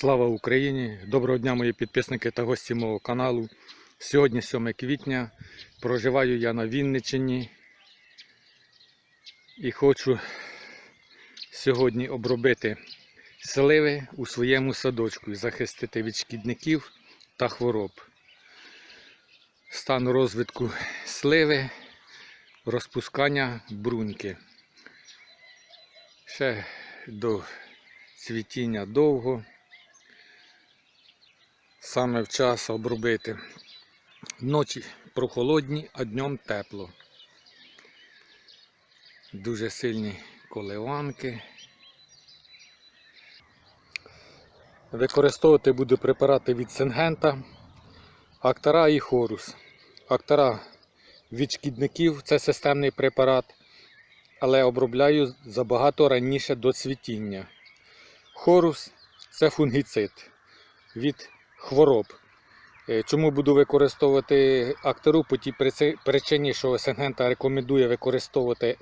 Слава Україні! Доброго дня, мої підписники та гості мого каналу. Сьогодні 7 квітня. Проживаю я на Вінниччині і хочу сьогодні обробити сливи у своєму садочку і захистити від шкідників та хвороб. Стан розвитку сливи, розпускання бруньки. Ще до цвітіння довго. Саме в час обробити. Ночі прохолодні, а днем тепло. Дуже сильні коливанки. Використовувати буду препарати від Сингента, Актара і Хорус. Актара від шкідників це системний препарат, але обробляю забагато раніше до цвітіння. Хорус це фунгіцид від хвороб. Е, Чому буду використовувати актору по тій причині, що Сенгента рекомендує використовувати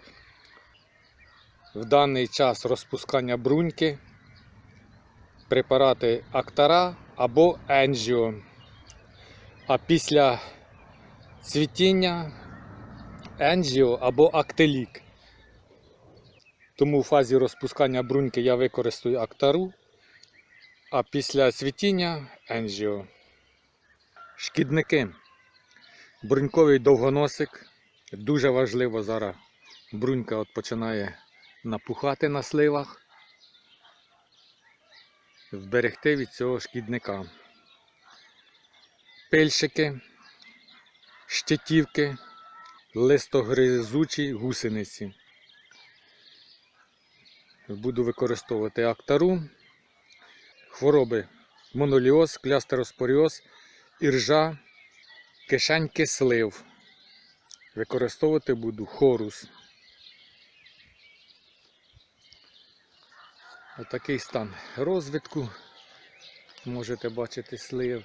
в даний час розпускання бруньки препарати Актара або Енжіо. А після цвітіння Енжіо або Актелік. Тому в фазі розпускання бруньки я використаю Актару, а після цвітіння Енжіо. Шкідники. Бруньковий довгоносик. Дуже важливо зараз. Брунька от починає напухати на сливах. Вберегти від цього шкідника. Пильщики, щитівки, листогризучі гусениці. Буду використовувати актару хвороби моноліоз, клястероспоріоз, іржа, кишеньки слив. Використовувати буду хорус. Отакий стан розвитку. Можете бачити слив.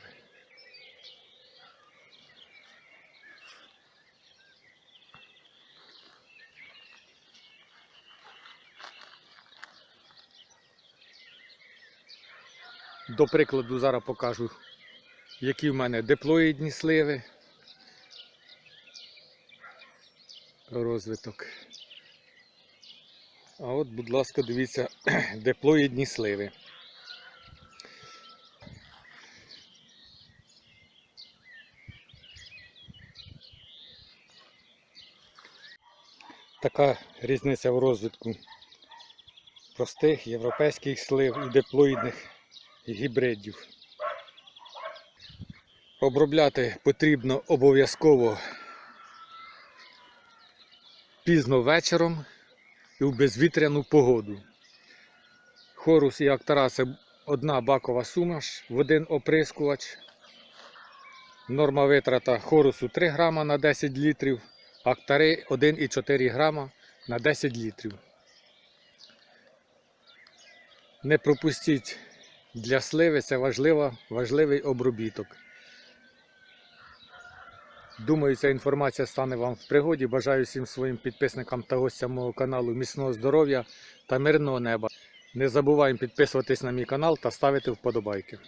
До прикладу, зараз покажу, які в мене диплоїдні сливи. Розвиток. А от, будь ласка, дивіться, диплоїдні сливи. Така різниця в розвитку простих європейських слив і диплоїдних гібридів. Обробляти потрібно обов'язково пізно вечором і в безвітряну погоду. Хорус і Актара це одна бакова сумаш в один оприскувач. Норма витрата хорусу 3 грама на 10 літрів, актари 1,4 грама на 10 літрів. Не пропустіть для сливи це важлива, важливий обробіток. Думаю, ця інформація стане вам в пригоді. Бажаю всім своїм підписникам та гостям мого каналу міцного здоров'я та мирного неба. Не забуваємо підписуватись на мій канал та ставити вподобайки.